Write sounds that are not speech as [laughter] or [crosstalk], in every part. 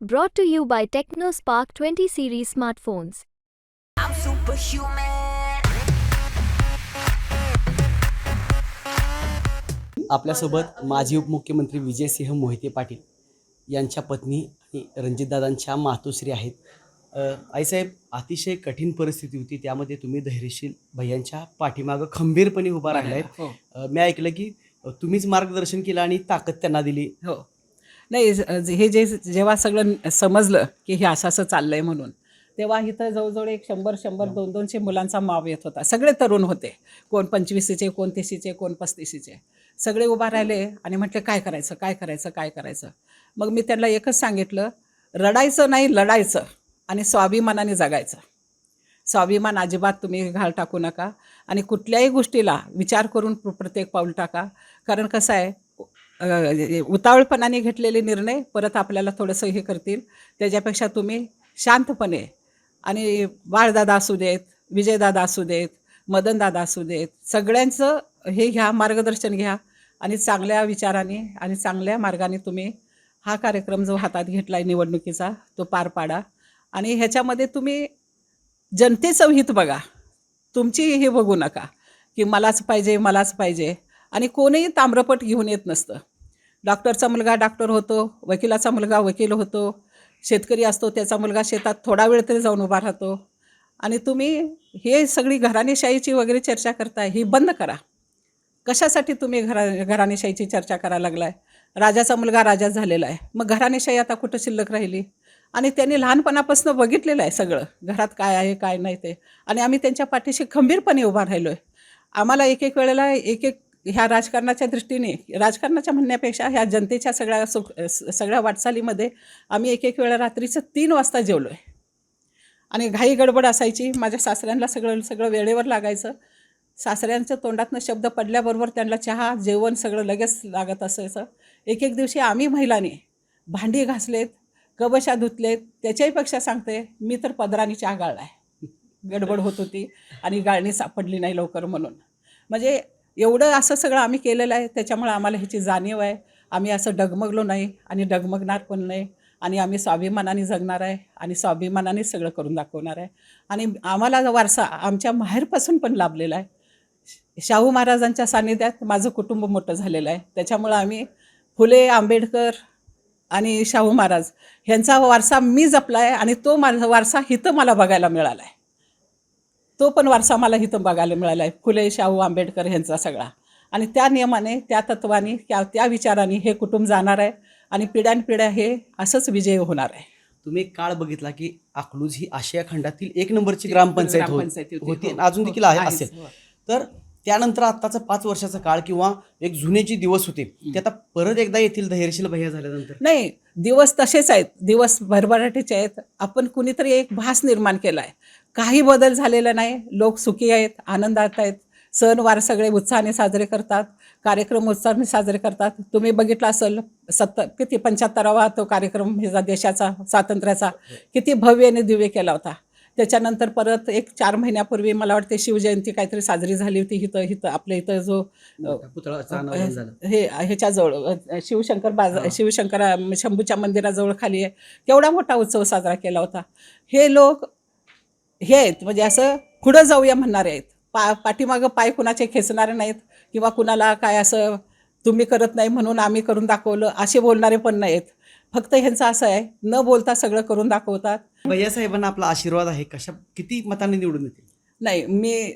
Brought to you by TechnoSpark 20 series smartphones. I'm superhuman. आपल्यासोबत माजी उपमुख्यमंत्री विजयसिंह मोहिते पाटील यांच्या पत्नी आणि रणजितदादांच्या मातोश्री आहेत. आईसाहेब अतिशय कठीण परिस्थिती होती. त्यामध्ये तुम्ही धैर्यशील भैयांच्या पाठीमागं खंबीरपणे उभा राहिला आहेत हो. मी ऐकलं की तुम्हीच मार्गदर्शन केलं आणि ताकद त्यांना दिली. हो. नाही हे जे जेव्हा सगळं समजलं की हे असं असं चाललंय म्हणून तेव्हा इथं जवळजवळ एक शंभर शंभर दोन दोनशे मुलांचा माव येत होता. सगळे तरुण होते. कोण पंचवीसीचे कोण तीसीचे कोण पस्तीसीचे. सगळे उभा राहिले आणि म्हटले काय करायचं काय करायचं काय करायचं? मग मी त्यांना एकच सांगितलं रडायचं नाही लढायचं आणि स्वाभिमानाने जगायचं. स्वाभिमान अजिबात तुम्ही घाल टाकू नका आणि कुठल्याही गोष्टीला विचार करून प्र- प्रत्येक पाऊल टाका. कारण कसं आहे अ, उतावळपणाने घेतलेले निर्णय परत आपल्याला थोडंसं हे करतील. त्याच्यापेक्षा तुम्ही शांतपणे आणि बाळदादा असू देत विजयदादा असू देत मदनदादा असू देत सगळ्यांचं हे घ्या मार्गदर्शन घ्या आणि चांगल्या विचाराने आणि चांगल्या मार्गाने तुम्ही हा कार्यक्रम जो हातात घेतला आहे निवडणुकीचा तो पार पाडा. आणि ह्याच्यामध्ये तुम्ही जनतेचं हित बघा. तुमची हे बघू नका की मलाच पाहिजे मलाच पाहिजे. आणि कोणीही ताम्रपट घेऊन येत नसतं. डॉक्टरचा मुलगा डॉक्टर होतो वकिलाचा मुलगा वकील होतो शेतकरी असतो त्याचा मुलगा शेतात थोडा वेळ तरी जाऊन उभा राहतो. आणि तुम्ही हे सगळी घराणेशाहीची वगैरे चर्चा करताय ही बंद करा. कशासाठी तुम्ही घरा घराणेशाहीची चर्चा करायला लागलाय? राजाचा मुलगा राजा झालेला आहे. मग घराणेशाही आता कुठं शिल्लक राहिली? आणि त्यांनी लहानपणापासून बघितलेलं आहे सगळं घरात काय आहे काय नाही ते. आणि आम्ही त्यांच्या पाठीशी खंबीरपणे उभा राहिलो आहे आम्हाला एक एक वेळेला एक एक ह्या राजकारणाच्या दृष्टीने राजकारणाच्या म्हणण्यापेक्षा ह्या जनतेच्या सगळ्या सुख स- सगळ्या वाटचालीमध्ये आम्ही एक एक वेळा रात्रीचं तीन वाजता जेवलो आहे आणि घाई गडबड असायची. माझ्या सासऱ्यांना सगळं सगळं वेळेवर लागायचं. सासऱ्यांच्या तोंडातनं शब्द पडल्याबरोबर त्यांना चहा जेवण सगळं लगेच लागत असायचं. एक एक दिवशी आम्ही महिलांनी भांडी घासलेत गबशा धुतलेत. त्याच्याहीपेक्षा सांगते मी तर पदराने चहा गाळला आहे गडबड होत होती आणि गाळणी सापडली नाही लवकर म्हणून. म्हणजे एवढं असं सगळं आम्ही केलेलं आहे. त्याच्यामुळे आम्हाला ह्याची जाणीव आहे. आम्ही असं डगमगलो नाही आणि डगमगणार पण नाही. आणि आम्ही स्वाभिमानाने जगणार आहे आणि स्वाभिमानाने सगळं करून दाखवणार आहे. आणि आम्हाला वारसा आमच्या माहेरपासून पण लाभलेला आहे. शाहू महाराजांच्या सानिध्यात माझं कुटुंब मोठं झालेलं आहे. त्याच्यामुळं आम्ही फुले आंबेडकर आणि शाहू महाराज ह्यांचा वारसा मी जपला आहे आणि तो माझा वारसा हिथं मला बघायला मिळाला आहे तो पण वारसा मला इथं बघायला मिळाला आहे फुले शाहू आंबेडकर ह्यांचा सगळा. आणि त्या नियमाने त्या तत्वाने त्या त्या विचाराने हे कुटुंब जाणार आहे आणि पिढ्यानपिढ्या हे असंच विजय होणार आहे. तुम्ही एक काळ बघितला की अकलूज ही आशिया खंडातील एक नंबरची ग्रामपंचायत होत- हो, अजून हो, देखील आहे असेल. तर त्यानंतर आत्ताचा पाच वर्षाचा काळ किंवा एक जुने जे दिवस होते ते आता परत एकदा येथील धैर्यशील भैया झाल्यानंतर? नाही दिवस तसेच आहेत. दिवस भरभराटीचे आहेत. आपण कुणीतरी एक भास निर्माण केला आहे काही बदल झालेला नाही. लोक सुखी आहेत आनंदात आहेत. सणवार सगळे उत्साहाने साजरे करतात. कार्यक्रम उत्साहाने साजरे करतात. तुम्ही बघितलं असेल सत्तर किती पंच्याहत्तरावा तो कार्यक्रम ह्याचा देशाचा स्वातंत्र्याचा. किती भव्य आणि दिव्य केला होता. त्याच्यानंतर परत एक चार महिन्यापूर्वी मला वाटते शिवजयंती काहीतरी साजरी झाली होती. इथं इथं आपल्या इथं जो हे ह्याच्याजवळ शिवशंकर बाज हा. शिवशंकर शंभूच्या मंदिराजवळ खाली आहे. केवढा मोठा उत्सव साजरा केला होता. हे लोक हे आहेत. म्हणजे असं पुढं जाऊया म्हणणारे आहेत. पा पाठीमागं पाय कुणाचे खेचणारे नाहीत किंवा कुणाला काय असं तुम्ही करत नाही म्हणून आम्ही करून दाखवलं असे बोलणारे पण नाहीत. फक्त ह्यांचं असं आहे न बोलता सगळं करून दाखवतात. भैया साहेबांना आपला आशीर्वाद आहे. कशा किती मतांनी निवडून येतील? नाही मी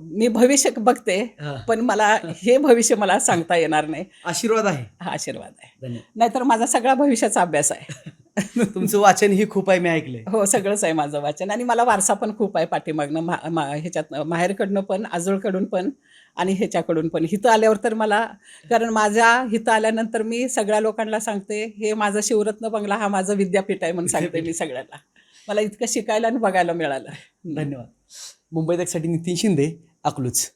मी भविष्य बघते. पण मला हे भविष्य मला सांगता येणार नाही. आशीर्वाद आहे. हा आशीर्वाद आहे. नाहीतर माझा सगळा भविष्याचा अभ्यास आहे. [laughs] तुमचं वाचन ही खूप आहे मी ऐकलंय. हो सगळंच आहे माझं वाचन. आणि मला वारसा पण खूप आहे पाठीमागनं. मा मा ह्याच्यात माहेरकडनं पण आजोळकडून पण आणि ह्याच्याकडून पण. हिथं आल्यावर तर मला कारण माझ्या हिथं आल्यानंतर मी सगळ्या लोकांना सांगते हे माझं शिवरत्न बंगला हा माझं विद्यापीठ आहे म्हणून सांगते मी सगळ्यांना. मला इतकं शिकायला आणि बघायला मिळालं. धन्यवाद. मुंबई तकसाठी नितीन शिंदे अकलूज.